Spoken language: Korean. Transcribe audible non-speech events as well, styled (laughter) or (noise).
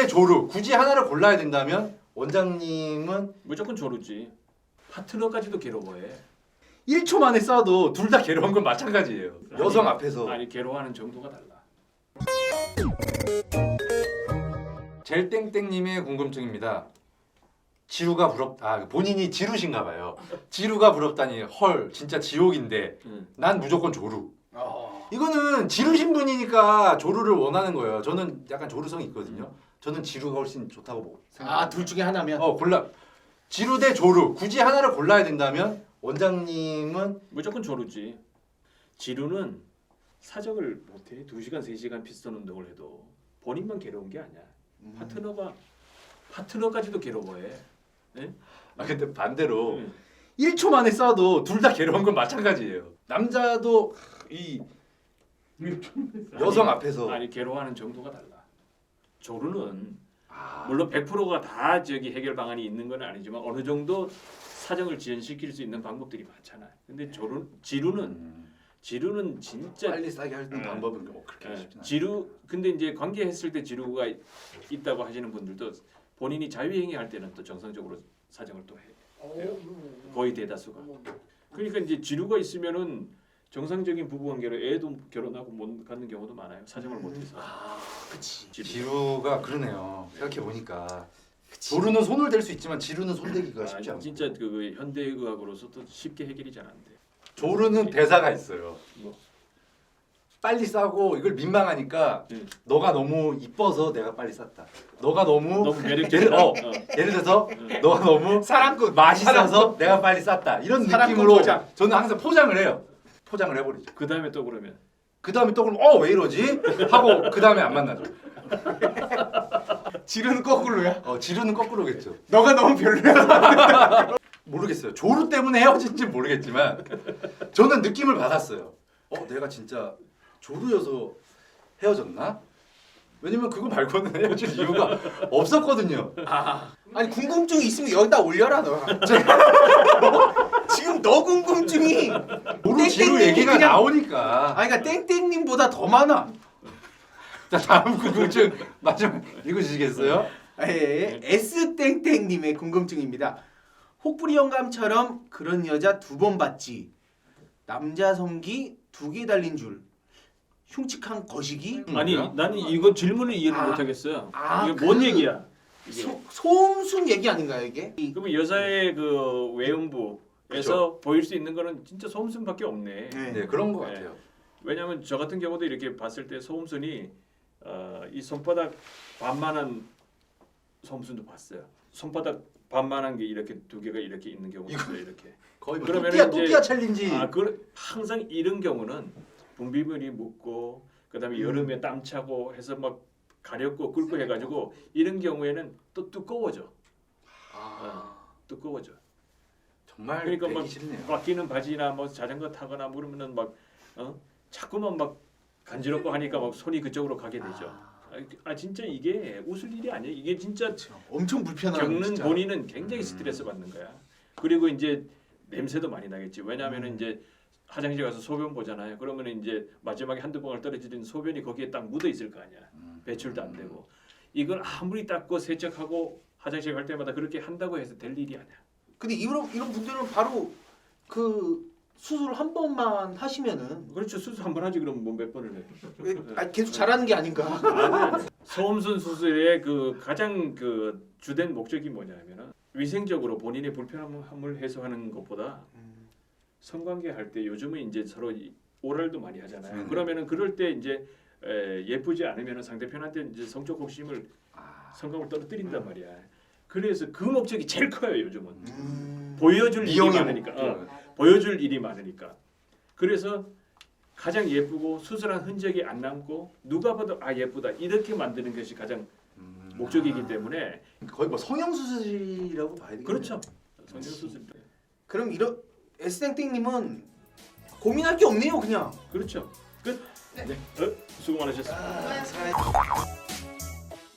대 조루 굳이 하나를 골라야 된다면 원장님은 무조건 조르지. 파트너까지도 괴로워해. 1초 만에 싸도 둘 다 괴로운 건 마찬가지예요. 여성 앞에서 아니 괴로워하는 정도가 달라. 젤땡땡님의 궁금증입니다. 지루가 부럽 아 본인이 지루신가 봐요. 지루가 부럽다니 헐 진짜 지옥인데 응. 난 무조건 조루. 이거는 지루신 분이니까 조루를 원하는 거예요. 저는 약간 조루성이 있거든요. 저는 지루가 훨씬 좋다고 보고 생각해요. 아둘 중에 하나면 어 골라 지루 대 조루 굳이 하나를 골라야 된다면 원장님은 무조건 조르지. 지루는 사정을 못해. 2시간 3시간 피스톤 운동을 해도 본인만 괴로운 게 아니야. 음. 파트너가 파트너까지도 괴로워해. 아 근데 반대로 응. 1초 만에 싸도 둘 다 괴로운 건 마찬가지예요. 남자도 이 여성 앞에서 아니 괴로워하는 정도가 달라. 조르는 아, 물론 100%가 다 저기 해결 방안이 있는 건 아니지만 어느 정도 사정을 지연시킬 수 있는 방법들이 많잖아. 근데 조르 지루는 음, 지루는 진짜 빨리 싸게 하는 네. 방법은 뭐 그렇게 예, 쉽지 않아요. 지루 근데 이제 관계했을 때 지루가 있다고 하시는 분들도 본인이 자유행위 할 때는 또 정상적으로 사정을 또 해. 거의 대다수가. 그러니까 이제 지루가 있으면은 정상적인 부부 관계로 애도 결혼하고 못 갖는 경우도 많아요. 사정을 못해서. 아 그치 지루. 지루가 그러네요. 생각해 보니까 조루는 손을 댈 수 있지만 지루는 손대기가 쉽지 아, 않고. 진짜 그 현대의학으로서도 쉽게 해결이 잘 안 돼. 조루는 대사가 있어요. 뭐. 빨리 싸고 이걸 민망하니까 응. 너가 너무 이뻐서 내가 빨리 쌌다. 너가 너무, 너무 (laughs) 예를, 매력적이다. 어, 어. 예를 들어서 응. 너가 너무 사랑꾼 맛있어서 내가 빨리 쌌다. 이런 사랑꾼 느낌으로 포장. 저는 항상 포장을 해요. 포장을 해버리죠. 그 다음에 또 그러면 그 다음에 또 그럼 어왜 이러지? 하고 그 다음에 안 만나죠. (laughs) 지루는 거꾸로야 어 지루는 거꾸로겠죠. 너가 너무 별로야 (laughs) 모르겠어요. 조루 때문에 헤어진지 모르겠지만 저는 느낌을 받았어요. 어 내가 진짜 조루여서 헤어졌나? 왜냐면 그거 말고는 헤어질 이유가 없었거든요. 아 아니 궁금증이 있으면 여기다 올려라 너 (laughs) 지금 너 궁금증이 그냥- 나오니까. 아니 그러니까 땡땡님보다 더 많아 자 다음 궁금증 마지막 읽으시겠어요? 예, S 땡땡님의 궁금증입니다. 혹부리 영감처럼 그런 여자 두 번 봤지. 남자 성기 두 개 달린 줄. 흉측한 거시기. 음, 아니 뭐야? 나는 이거 질문을 이해를 아. 못하겠어요. 아, 이게 뭔 그- 얘기야? 소, 소음순 얘기 아닌가요 이게? 이- 그러면 여자의 그 외음부 에서 보일 수 있는 거는 진짜 소음순밖에 없네. 네. 네 그런 것 네. 같아요. 왜냐하면 저 같은 경우도 이렇게 봤을 때 소음순이 어, 이 손바닥 반만한 소음순도 봤어요. 손바닥 반만한 게 이렇게 두 개가 이렇게 있는 경우도 있어요. 이렇게. 거의 뭐 그러면은 또띠아 이제- 또띠아 챌린지. 아, 그 항상 이런 경우는 분비물이 묻고 그다음에 음. 여름에 땀 차고 해서 막 가렵고 끓고 해가지고 이런 경우에는 또 두꺼워져. 아. 두꺼워져. 정말 그러니까 막 싫네요. 꽉 끼는 바지나 뭐 자전거 타거나 모르면은 막 어? 자꾸만 막 간지럽고 하니까 막 손이 그쪽으로 가게 되죠. 아, 아 진짜 이게 웃을 일이 아니에요. 이게 진짜. 엄청 불편한 겪는 진짜. 본인은 굉장히 음. 스트레스 받는 거야. 그리고 이제 냄새도 많이 나겠지. 왜냐하면은 음. 이제 화장실 가서 소변 보잖아요. 그러면 이제 마지막에 한두 방울 떨어지는 소변이 거기에 딱 묻어 있을 거 아니야. 음. 배출도 안 되고. 이걸 아무리 닦고 세척하고 화장실 갈 때마다 그렇게 한다고 해서 될 일이 아니야. 근데 이런 이런 분들은 바로 그 수술 한 번만 하시면은 그렇죠. 수술 한 번 하지 그럼 뭐 몇 번을 해. 왜- 아, 계속 잘하는 게 아닌가? 아니, 아니. 소음순 수술의 그 가장 그 주된 목적이 뭐냐면은 위생적으로 본인의 불편함을 해소하는 것보다 성관계 할 때 요즘은 이제 서로 이- 오랄도 많이 하잖아요. 네. 그러면은 그럴 때 이제 에, 예쁘지 않으면은 상대편한테 이제 성적 호기심을 아, 성감을 떨어뜨린단 말이야. 그래서 그 목적이 제일 커요 요즘은. 음. 보여줄 일이 많으니까. 어. 뭐- 보여줄 일이 많으니까. 그래서 가장 예쁘고 수술한 흔적이 안 남고 누가 봐도 아 예쁘다 이렇게 만드는 것이 가장 음. 목적이기 때문에 거의 뭐 성형 수술이라고 봐야 되겠네요. 그렇죠. 성형 수술 그럼 이런 S땡땡님은 고민할 게 없네요 그냥. 그렇죠. 끝. 네. 어, 수고 많으셨습니다. 아, 잘-